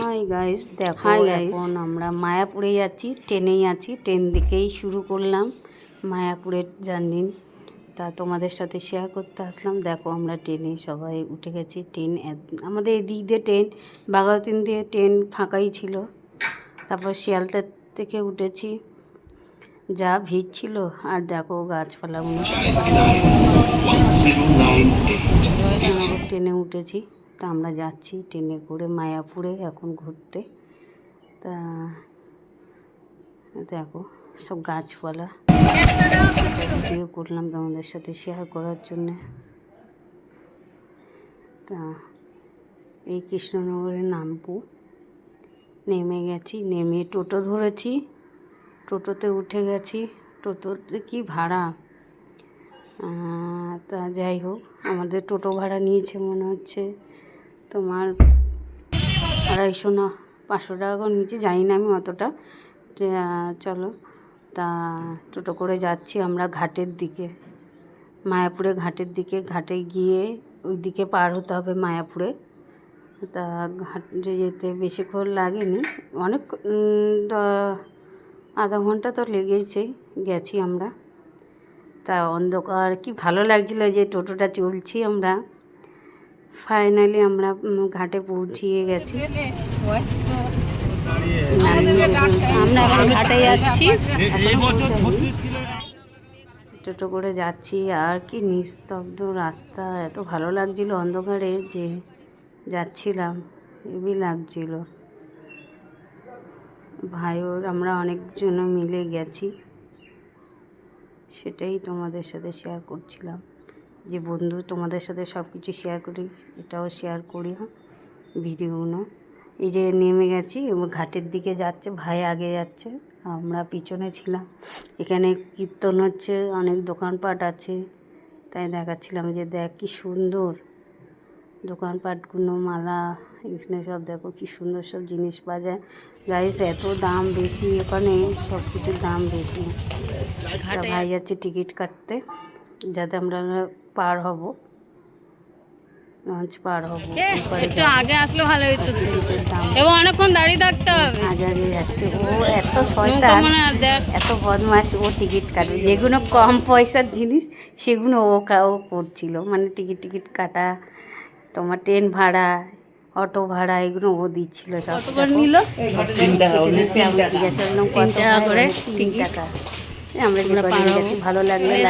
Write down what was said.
Hi guys দেখো high এখন আমরা মায়াপুরে যাচ্ছি। ট্রেনেই আছি। ট্রেন দিকেই শুরু করলাম মায়াপুরের জার্নি। তা তোমাদের সাথে শেয়ার করতে আসলাম। দেখো আমরা ট্রেনে সবাই উঠে গেছি। ট্রেন আমাদের এদিক দিয়ে ট্রেন বাঘাতিন দিয়ে ট্রেন ফাঁকাই ছিল। তারপর শিয়ালদার থেকে উঠেছি। যা ভিড় ছিল। আর দেখো গাছপালাগুলো। ট্রেনে উঠেছি। তা আমরা যাচ্ছি ট্রেনে করে মায়াপুরে এখন ঘুরতে। তা দেখো, সব গাছপালা। ভিডিও করলাম তোমাদের সাথে শেয়ার করার জন্যে। তা এই কৃষ্ণনগরে নামবো নেমে গেছি, নেমে টোটো ধরেছি। টোটোতে উঠে গেছি। টোটোতে কি ভাড়া? তা যাই হোক, আমাদের টোটো ভাড়া নিয়েছে মনে হচ্ছে। তোমার আড়াইশো না, পাঁচশো টাকা করে নিচে জানি না আমি অতটা। চলো, তা টোটো করে যাচ্ছি আমরা ঘাটের দিকে, মায়াপুরে ঘাটের দিকে। ঘাটে গিয়ে ওই দিকে পার হতে হবে মায়াপুরে। তা ঘাটে যেতে বেশিক্ষণ লাগেনি। অনেক আধা ঘণ্টা তো লেগেছে, গেছি আমরা। তা অন্ধকার, কি ভালো লাগছিল যে টোটোটা চলছি আমরা। ফাইনালি আমরা ঘাটে পৌঁছিয়ে গেছি। আমরা এখন ঘাটে যাচ্ছি। টোটো করে যাচ্ছি, আর কি নিস্তব্ধ রাস্তা। এত ভালো লাগছিল অন্ধকারে যে যাচ্ছিলাম হেবি লাগছিল। ভাইওর আমরা অনেকজন মিলে গেছি। সেটাই তোমাদের সাথে শেয়ার করছিলাম। যে বন্ধু তোমাদের সাথে সব কিছু শেয়ার করি এটাও শেয়ার করি ভিডিওগুলো এই যে নেমে গেছি এবং ঘাটের দিকে যাচ্ছে ভাই আগে যাচ্ছে আমরা পিছনে ছিলাম। এখানে কীর্তন হচ্ছে অনেক দোকানপাট আছে। তাই দেখাচ্ছিলাম যে দেখ কি সুন্দর দোকানপাটগুলো মালা এখানে সব দেখো কি সুন্দর সব জিনিস পাওয়া যায়। গাইস এত দাম বেশি ওখানে সব কিছুর দাম বেশি। ভাই যাচ্ছে টিকিট কাটতে। যাতে আমরা পার হব। লঞ্চ পার হব। একটু আগে আসলে ভালো হতো টিকিটের এবং অনেকক্ষণ দাঁড়িয়ে থাকতে হবে। হাজারে যাচ্ছে। ও এত শয়তান। মনে দেখ। এত বদমাস ও টিকিট কাটবে। যেগুলো কম পয়সার জিনিস সেগুলো ও কা- ও করছিল। মানে টিকিট টিকিট কাটা তোমার ট্রেন ভাড়া অটো ভাড়া এগুলো ও দিচ্ছিল সব। নিল? জিজ্ঞাসা করলাম কত করে তিন টাকা। আমরা ভালো লাগলে